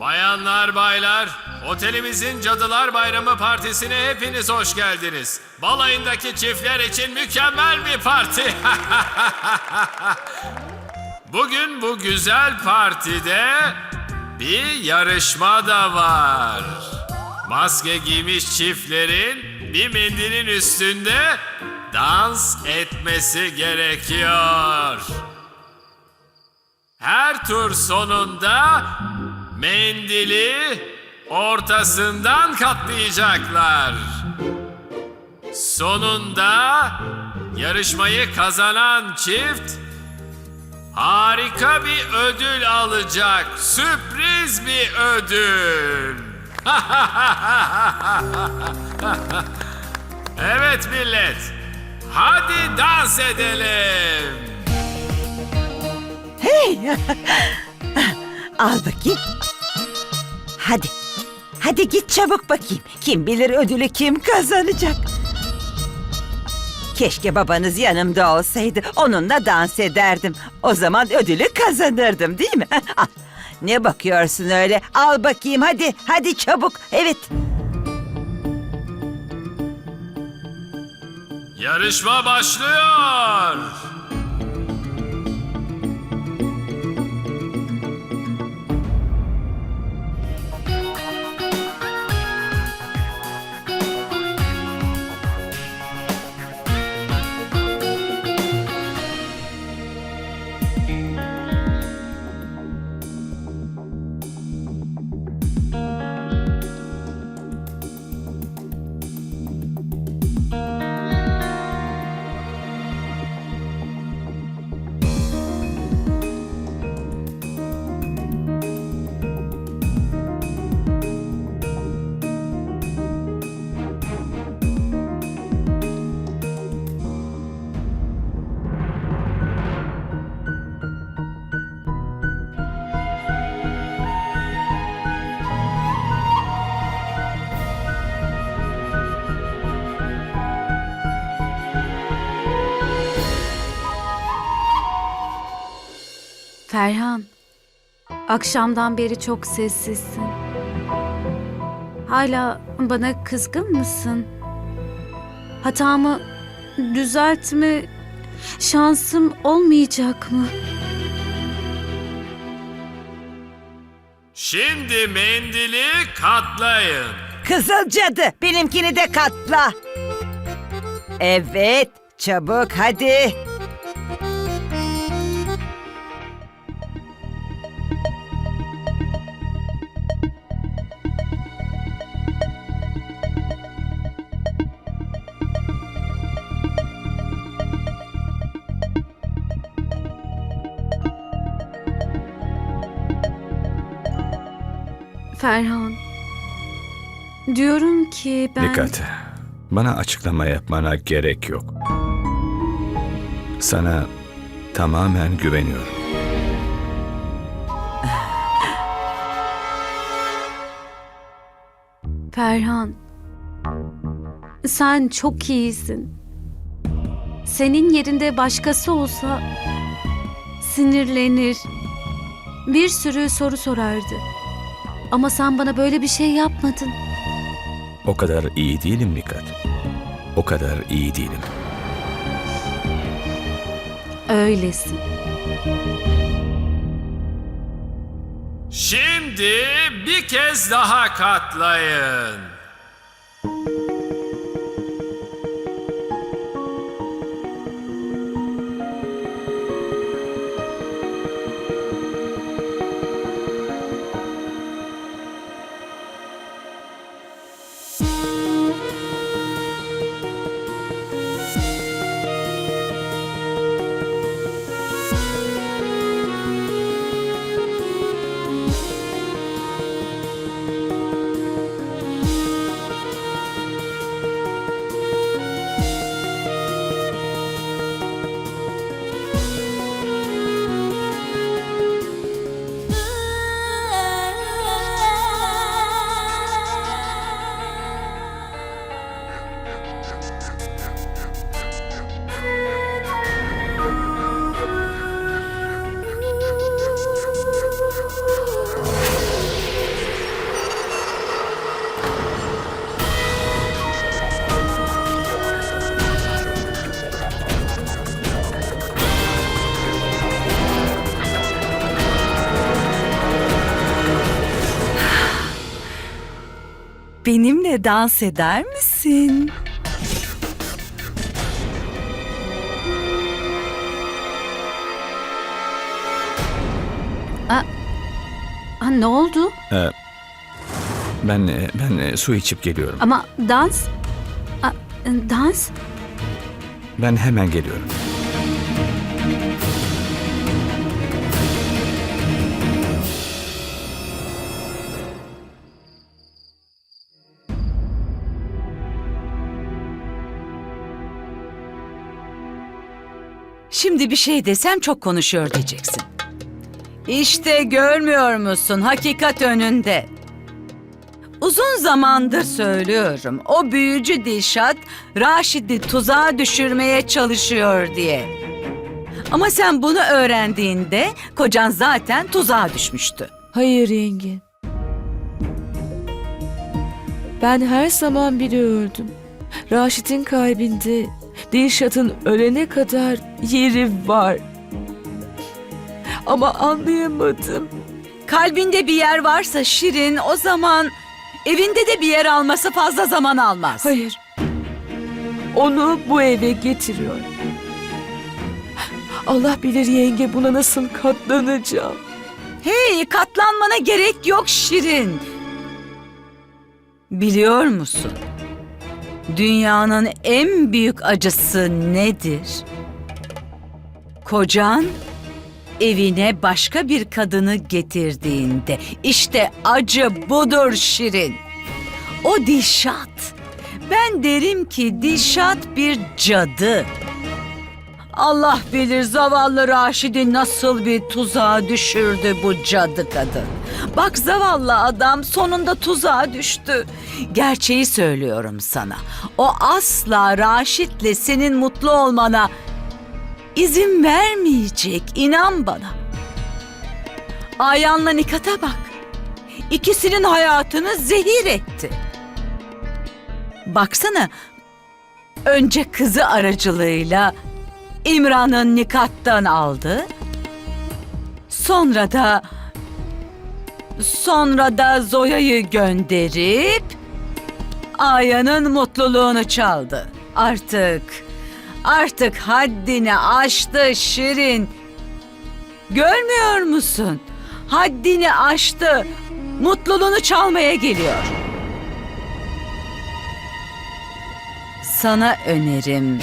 Bayanlar baylar, otelimizin Cadılar Bayramı Partisi'ne hepiniz hoş geldiniz. Balayındaki çiftler için mükemmel bir parti. Bugün bu güzel partide bir yarışma da var. Maske giymiş çiftlerin bir mendilin üstünde dans etmesi gerekiyor. Her tur sonunda mendili ortasından katlayacaklar. Sonunda yarışmayı kazanan çift harika bir ödül alacak. Sürpriz bir ödül. evet millet. Hadi dans edelim. Al bakayım. Hadi. Hadi git çabuk bakayım. Kim bilir ödülü kim kazanacak. Keşke babanız yanımda olsaydı. Onunla dans ederdim. O zaman ödülü kazanırdım değil mi? Al. Ne bakıyorsun öyle? Al bakayım hadi. Hadi çabuk. Evet. Yarışma başlıyor. Ferhan, akşamdan beri çok sessizsin. Hala bana kızgın mısın? Hatamı düzeltme şansım olmayacak mı? Şimdi mendili katlayın. Kızıl cadı. Benimkini de katla. Evet. Çabuk hadi. Ferhan, diyorum ki ben... Dikkat. Bana açıklama yapmana gerek yok. Sana tamamen güveniyorum. Ferhan, sen çok iyisin. Senin yerinde başkası olsa sinirlenir, bir sürü soru sorardı. Ama sen bana böyle bir şey yapmadın. O kadar iyi değilim Nikat. O kadar iyi değilim. Öylesin. Şimdi bir kez daha katlayın. Benimle dans eder misin? Ha, ne oldu? Ee, ben ben e, su içip geliyorum. Ama dans? Aa, dans? Ben hemen geliyorum. Şimdi bir şey desem çok konuşuyor diyeceksin. İşte görmüyor musun hakikat önünde. Uzun zamandır söylüyorum. O büyücü Dilşat Raşid'i tuzağa düşürmeye çalışıyor diye. Ama sen bunu öğrendiğinde kocan zaten tuzağa düşmüştü. Hayır yenge. Ben her zaman biliyordum. Raşit'in kalbinde Dilşat'ın ölene kadar yeri var. Ama anlayamadım. Kalbinde bir yer varsa Şirin o zaman evinde de bir yer alması fazla zaman almaz. Hayır. Onu bu eve getiriyor. Allah bilir yenge buna nasıl katlanacağım. Hey katlanmana gerek yok Şirin. Biliyor musun? Dünyanın en büyük acısı nedir? Kocan evine başka bir kadını getirdiğinde işte acı budur Şirin. O Dişat. Ben derim ki Dişat bir cadı. Allah bilir zavallı Raşid'i nasıl bir tuzağa düşürdü bu cadı kadın. Bak zavallı adam sonunda tuzağa düştü. Gerçeği söylüyorum sana. O asla Raşit'le senin mutlu olmana izin vermeyecek. inan bana. Ayan'la Nikat'a bak. İkisinin hayatını zehir etti. Baksana. Önce kızı aracılığıyla İmran'ın nikattan aldı. Sonra da sonra da Zoya'yı gönderip Aya'nın mutluluğunu çaldı. Artık artık haddini aştı Şirin. Görmüyor musun? Haddini aştı. Mutluluğunu çalmaya geliyor. Sana önerim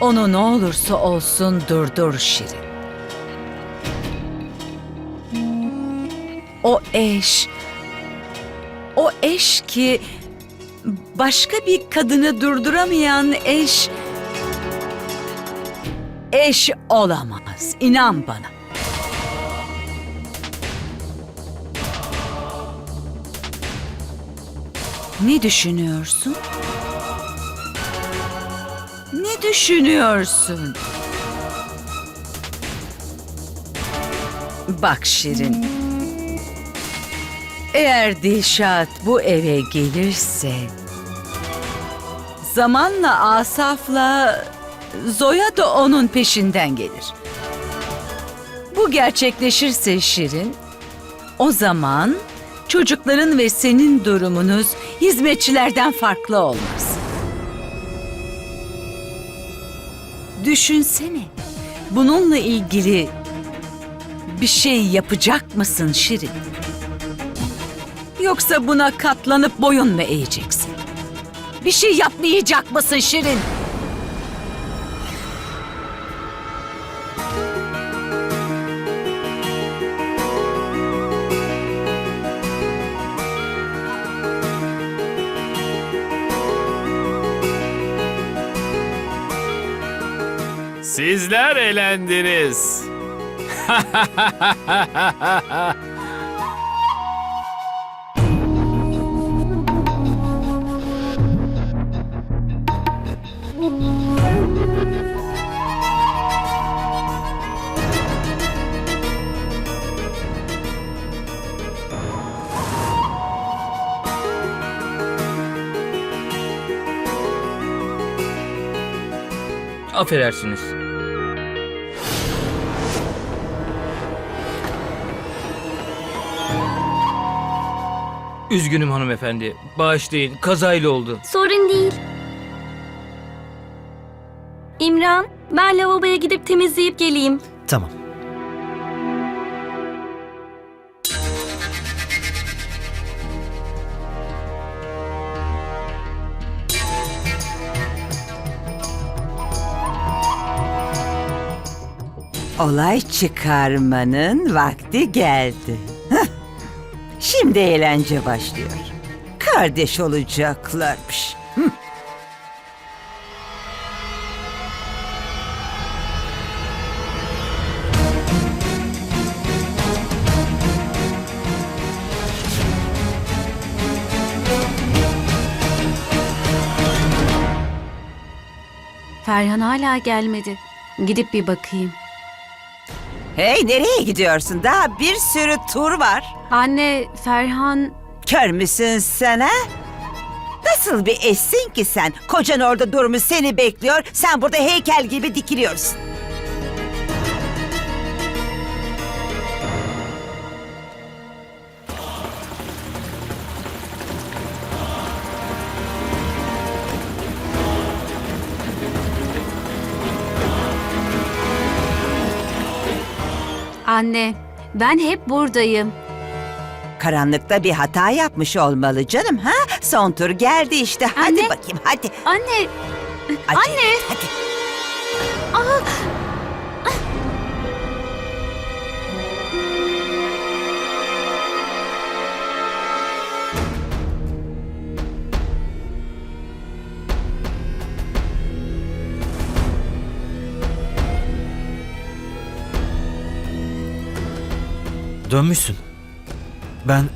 onu ne olursa olsun durdur Şirin. O eş, o eş ki başka bir kadını durduramayan eş, eş olamaz. İnan bana. Ne düşünüyorsun? Düşünüyorsun? Bak Şirin. Eğer Dilşat bu eve gelirse... Zamanla Asaf'la Zoya da onun peşinden gelir. Bu gerçekleşirse Şirin, o zaman çocukların ve senin durumunuz hizmetçilerden farklı olmaz. Düşünsene. Bununla ilgili bir şey yapacak mısın Şirin? Yoksa buna katlanıp boyun mu eğeceksin? Bir şey yapmayacak mısın Şirin? Sizler elendiniz. Affedersiniz. Üzgünüm hanımefendi. Bağışlayın. Kazayla oldu. Sorun değil. İmran, ben lavaboya gidip temizleyip geleyim. Tamam. Olay çıkarmanın vakti geldi. Şimdi eğlence başlıyor. Kardeş olacaklarmış. Hı. Ferhan hala gelmedi. Gidip bir bakayım. Hey nereye gidiyorsun? Daha bir sürü tur var. Anne, Ferhan... Kör müsün sen ha? Nasıl bir eşsin ki sen? Kocan orada durmuş seni bekliyor. Sen burada heykel gibi dikiliyorsun. Anne, ben hep buradayım. Karanlıkta bir hata yapmış olmalı canım ha? Son tur geldi işte. Hadi Anne. bakayım hadi. Anne, Hadi, Anne. Hadi. Dönmüşsün. Ben...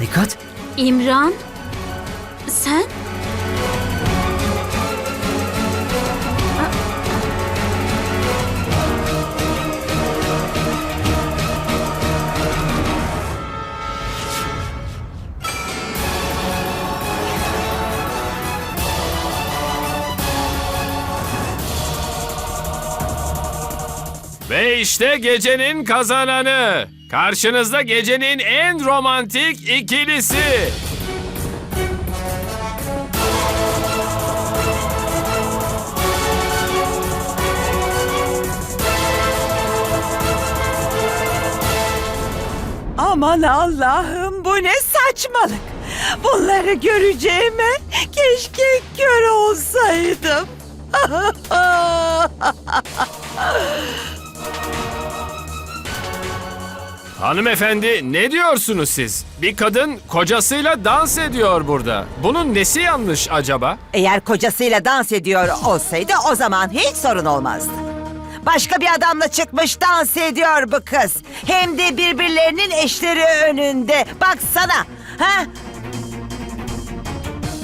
Dikkat. İmran, sen? İşte gecenin kazananı. Karşınızda gecenin en romantik ikilisi. Aman Allah'ım bu ne saçmalık. Bunları göreceğime keşke kör olsaydım. Hanımefendi ne diyorsunuz siz? Bir kadın kocasıyla dans ediyor burada. Bunun nesi yanlış acaba? Eğer kocasıyla dans ediyor olsaydı o zaman hiç sorun olmazdı. Başka bir adamla çıkmış dans ediyor bu kız. Hem de birbirlerinin eşleri önünde. Baksana. Ha?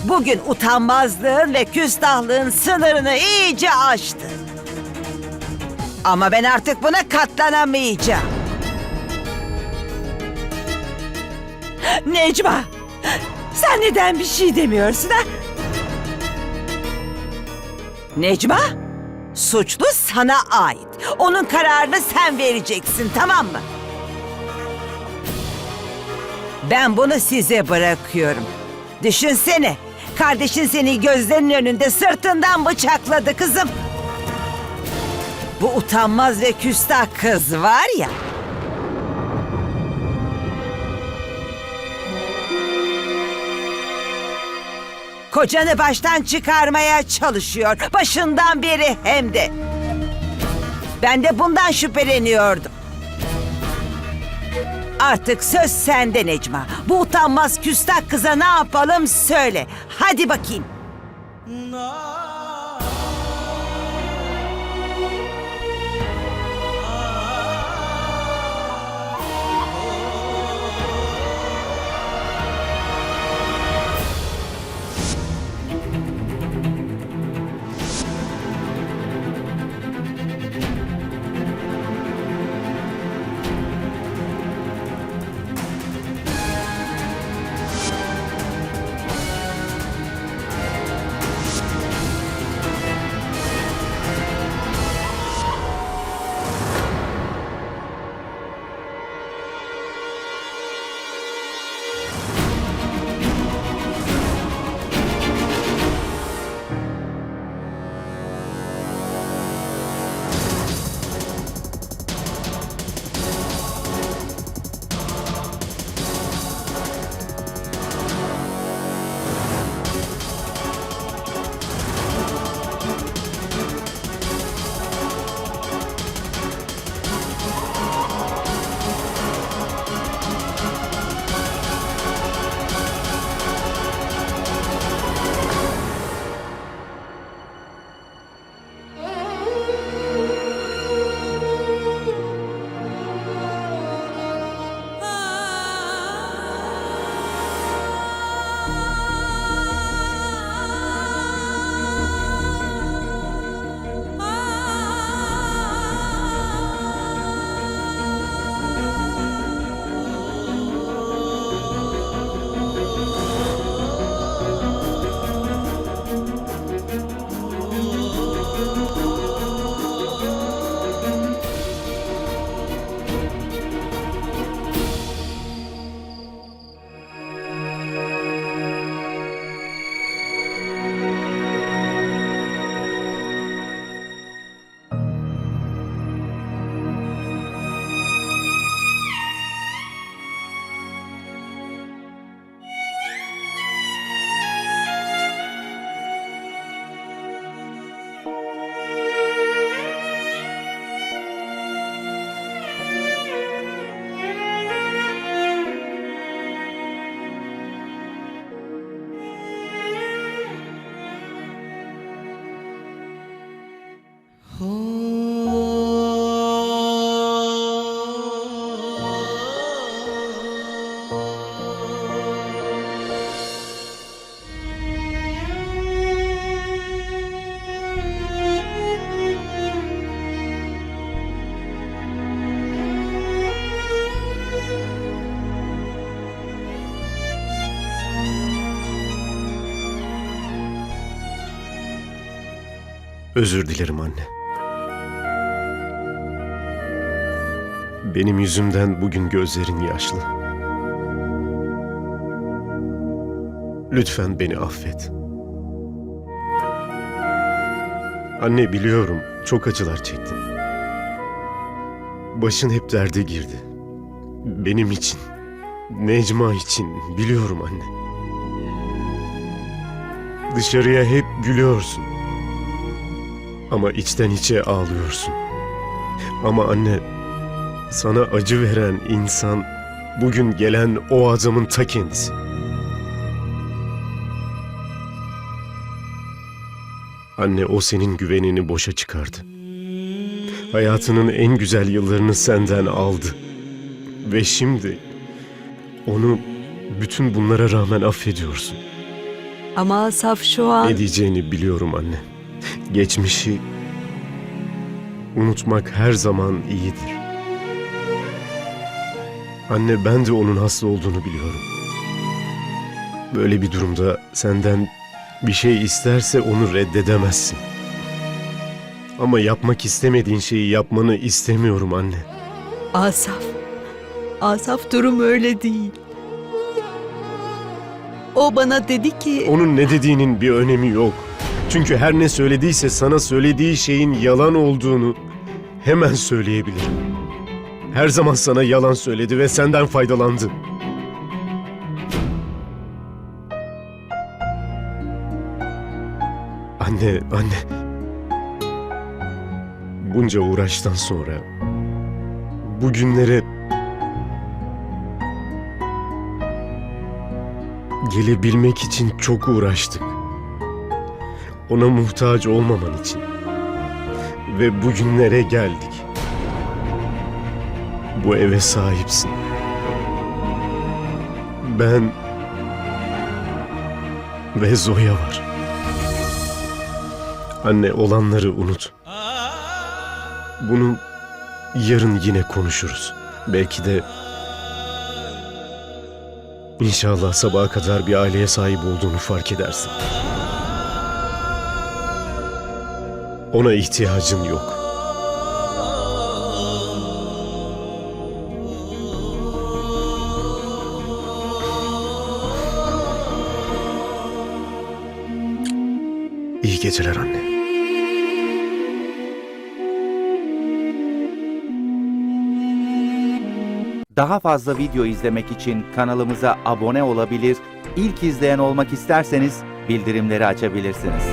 Bugün utanmazlığın ve küstahlığın sınırını iyice aştı. Ama ben artık buna katlanamayacağım. Necma, sen neden bir şey demiyorsun ha? Necma, suçlu sana ait. Onun kararını sen vereceksin, tamam mı? Ben bunu size bırakıyorum. Düşünsene, kardeşin seni gözlerinin önünde sırtından bıçakladı kızım. Bu utanmaz ve küstah kız var ya... Kocanı baştan çıkarmaya çalışıyor. Başından beri hem de. Ben de bundan şüpheleniyordum. Artık söz sende Necma. Bu utanmaz küstah kıza ne yapalım söyle. Hadi bakayım. Özür dilerim anne. Benim yüzümden bugün gözlerin yaşlı. Lütfen beni affet. Anne biliyorum çok acılar çektin. Başın hep derde girdi. Benim için, Necma için biliyorum anne. Dışarıya hep gülüyorsun. Ama içten içe ağlıyorsun. Ama anne, sana acı veren insan bugün gelen o adamın ta kendisi. Anne o senin güvenini boşa çıkardı. Hayatının en güzel yıllarını senden aldı. Ve şimdi onu bütün bunlara rağmen affediyorsun. Ama Asaf şu an... Ne diyeceğini biliyorum anne. Geçmişi unutmak her zaman iyidir. Anne ben de onun hasta olduğunu biliyorum. Böyle bir durumda senden bir şey isterse onu reddedemezsin. Ama yapmak istemediğin şeyi yapmanı istemiyorum anne. Asaf. Asaf durum öyle değil. O bana dedi ki... Onun ne dediğinin bir önemi yok. Çünkü her ne söylediyse sana söylediği şeyin yalan olduğunu hemen söyleyebilirim. Her zaman sana yalan söyledi ve senden faydalandı. Anne, anne. Bunca uğraştan sonra bugünlere gelebilmek için çok uğraştık. Ona muhtaç olmaman için. Ve bugünlere geldik. Bu eve sahipsin. Ben ve Zoya var. Anne olanları unut. Bunu yarın yine konuşuruz. Belki de İnşallah sabaha kadar bir aileye sahip olduğunu fark edersin. Ona ihtiyacın yok. İyi geceler anne. Daha fazla video izlemek için kanalımıza abone olabilir, ilk izleyen olmak isterseniz bildirimleri açabilirsiniz.